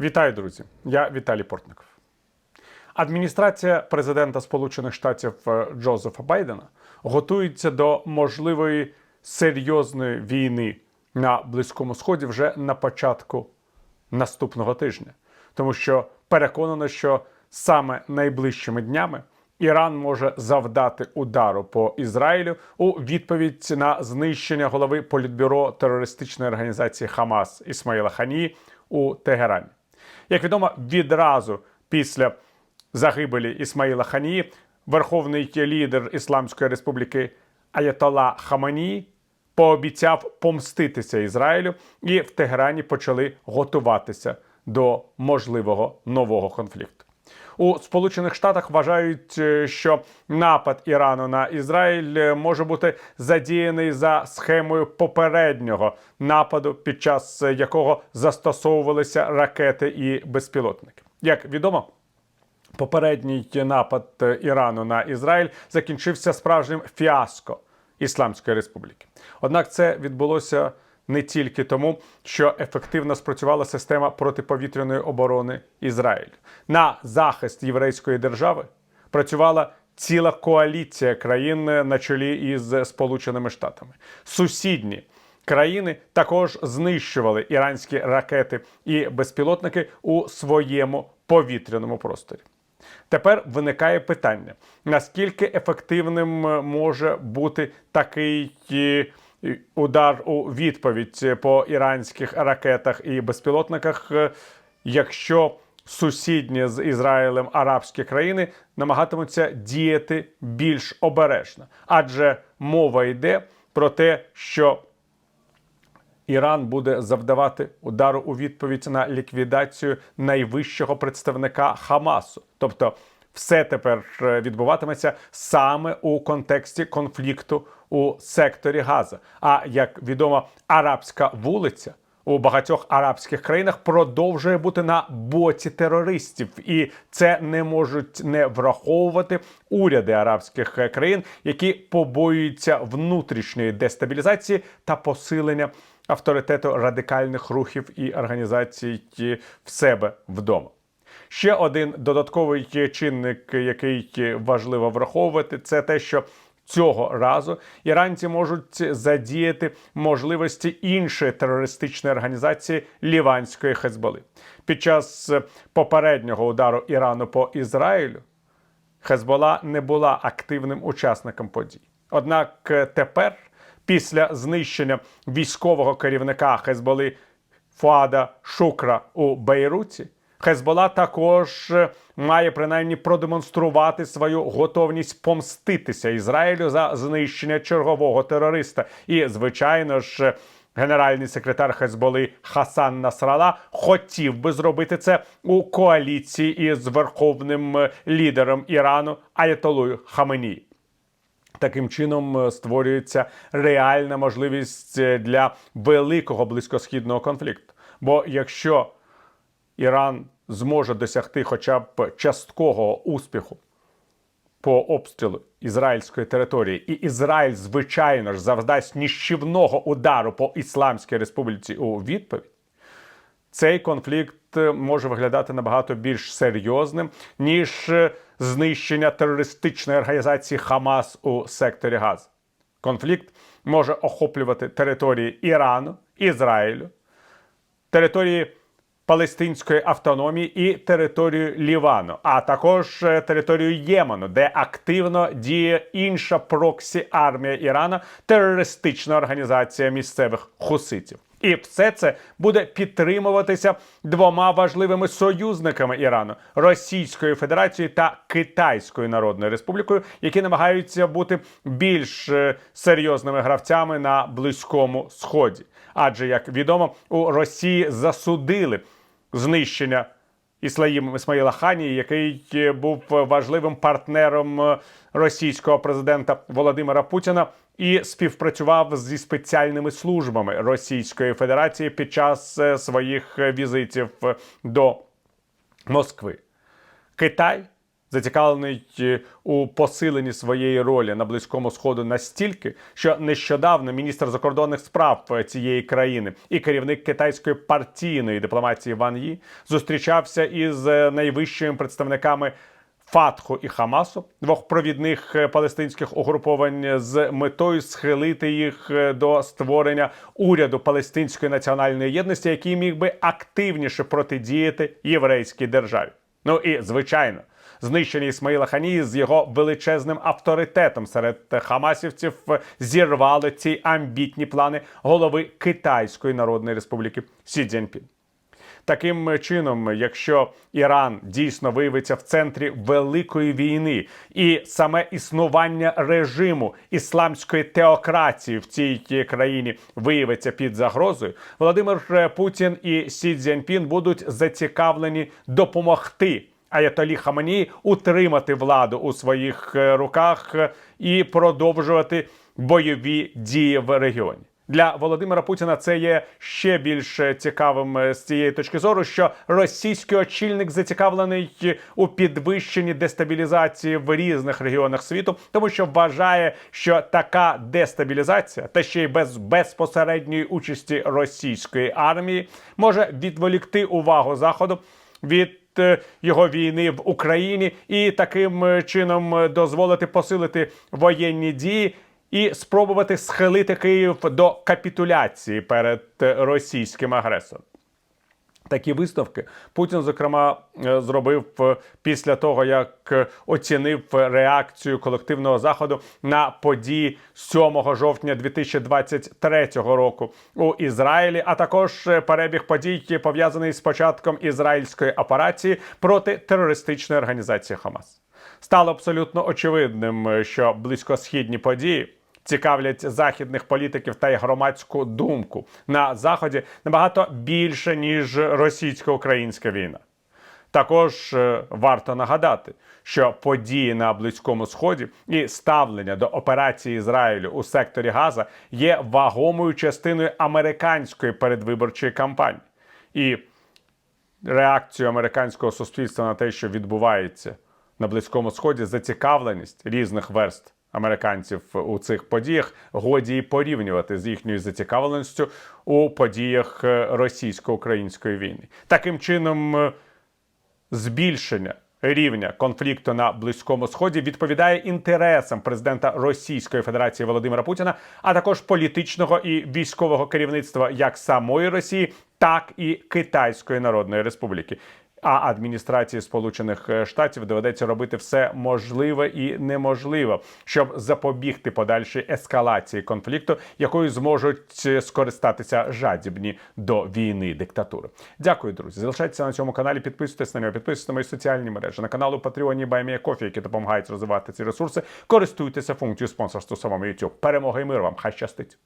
Вітаю, друзі! Я Віталій Портников. Адміністрація президента Сполучених Штатів е, Джозефа Байдена готується до можливої серйозної війни на Близькому Сході вже на початку наступного тижня, тому що переконано, що саме найближчими днями Іран може завдати удару по Ізраїлю у відповідь на знищення голови політбюро терористичної організації Хамас Ісмаїла Ханії у Тегерані. Як відомо, відразу після загибелі Ісмаїла Ханії верховний лідер Ісламської республіки Аятола Хаманії пообіцяв помститися Ізраїлю, і в Тегерані почали готуватися до можливого нового конфлікту. У Сполучених Штатах вважають, е, що напад Ірану на Ізраїль е, може бути задіяний за схемою попереднього нападу, під час е, якого застосовувалися ракети і безпілотники. Як відомо, попередній напад Ірану на Ізраїль закінчився справжнім фіаско Ісламської Республіки. Однак це відбулося не тільки тому, що ефективно спрацювала система протиповітряної оборони Ізраїлю. На захист єврейської держави працювала ціла коаліція країн на чолі із Сполученими Штатами. Сусідні країни також знищували іранські ракети і безпілотники у своєму повітряному просторі. Тепер виникає питання: наскільки ефективним може бути такий е, удар у відповідь по іранських ракетах і безпілотниках, е, якщо сусідні з Ізраїлем арабські країни намагатимуться діяти більш обережно, адже мова йде про те, що Іран буде завдавати удару у відповідь на ліквідацію найвищого представника Хамасу. Тобто, все тепер е, відбуватиметься саме у контексті конфлікту у секторі Газа. А як відомо, арабська вулиця. У багатьох арабських країнах продовжує бути на боці терористів, і це не можуть не враховувати уряди арабських е, країн, які побоюються внутрішньої дестабілізації та посилення авторитету радикальних рухів і організацій в себе вдома. Ще один додатковий чинник, який важливо враховувати, це те, що цього разу іранці можуть задіяти можливості іншої терористичної організації Ліванської Хезболи. Під час попереднього удару Ірану по Ізраїлю Хезбола не була активним учасником подій. Однак тепер, після знищення військового керівника Хезболи Фуада Шукра у Бейруті, Хезбола також е, має принаймні продемонструвати свою готовність помститися Ізраїлю за знищення чергового терориста. І, звичайно ж, генеральний секретар Хезболи Хасан Насрала хотів би зробити це у коаліції із верховним е, лідером Ірану Аятолою Хаменії. Таким чином е, створюється реальна можливість е, для великого близькосхідного конфлікту. Бо якщо Іран зможе досягти хоча б часткового успіху по обстрілу ізраїльської території, і Ізраїль, звичайно ж, завдасть ніщівного удару по Ісламській Республіці у відповідь, цей конфлікт може виглядати набагато більш серйозним, ніж знищення терористичної організації Хамас у секторі Газ. Конфлікт може охоплювати території Ірану, Ізраїлю, території Палестинської автономії і територію Лівану, а також е, територію Ємену, де активно діє інша проксі армія Ірана, терористична організація місцевих хуситів. І все це буде підтримуватися двома важливими союзниками Ірану Російською Федерацією та Китайською Народною Республікою, які намагаються бути більш е, серйозними гравцями на близькому сході. Адже як відомо, у Росії засудили знищення Іслаїм Ісмаїла Ханії, який е, був важливим партнером е, російського президента Володимира Путіна і співпрацював зі спеціальними службами Російської Федерації під час е, своїх візитів до Москви. Китай зацікавлений е, у посиленні своєї ролі на близькому сходу настільки, що нещодавно міністр закордонних справ е, цієї країни і керівник китайської партійної дипломатії Ван Ї зустрічався із е, найвищими представниками. Фатху і Хамасу, двох провідних палестинських угруповань, з метою схилити їх до створення уряду палестинської національної єдності, який міг би активніше протидіяти єврейській державі. Ну і звичайно, знищення Ісмаїла Ханії з його величезним авторитетом серед хамасівців зірвали ці амбітні плани голови Китайської Народної Республіки Сі Цзіньпін. Таким чином, якщо Іран дійсно виявиться в центрі великої війни, і саме існування режиму ісламської теократії в цій країні виявиться під загрозою, Володимир Путін і Сі Цзіньпін будуть зацікавлені допомогти. Аятолі Хаманії утримати владу у своїх е, руках е, і продовжувати бойові дії в регіоні. Для Володимира Путіна це є ще більш цікавим е, з цієї точки зору, що російський очільник зацікавлений у підвищенні дестабілізації в різних регіонах світу, тому що вважає, що така дестабілізація, та ще й без безпосередньої участі російської армії, може відволікти увагу заходу від його війни в Україні і таким е, чином е, дозволити посилити воєнні дії і спробувати схилити Київ до капітуляції перед е, російським агресором. Такі виставки Путін, зокрема, е, зробив е, після того, як е, оцінив реакцію колективного заходу на події 7 жовтня 2023 року у Ізраїлі, а також перебіг подій пов'язаний з початком ізраїльської операції проти терористичної організації Хамас. Стало абсолютно очевидним, що близькосхідні події цікавлять західних політиків та й громадську думку на заході набагато більше ніж російсько-українська війна. Також е, варто нагадати, що події на близькому сході і ставлення до операції Ізраїлю у секторі Газа є вагомою частиною американської передвиборчої кампанії. І реакцію американського суспільства на те, що відбувається на близькому сході, зацікавленість різних верств американців у цих подіях годі і порівнювати з їхньою зацікавленістю у подіях е, російсько-української війни. Таким чином. е, збільшення рівня конфлікту на близькому сході відповідає інтересам президента Російської Федерації Володимира Путіна, а також політичного і військового керівництва як самої Росії, так і Китайської Народної Республіки. А адміністрації Сполучених е, Штатів доведеться робити все можливе і неможливе, щоб запобігти подальшій ескалації конфлікту, якою зможуть е, скористатися жадібні до війни диктатури. Дякую, друзі. Залишайтеся на цьому каналі. Підписуйтесь на нього, підписуйтесь на мої соціальні мережі, на канал у Патреоні Баймія Кофі, які допомагають розвивати ці ресурси. Користуйтеся функцією спонсорства самому YouTube. Перемоги і мир вам! Хай щастить!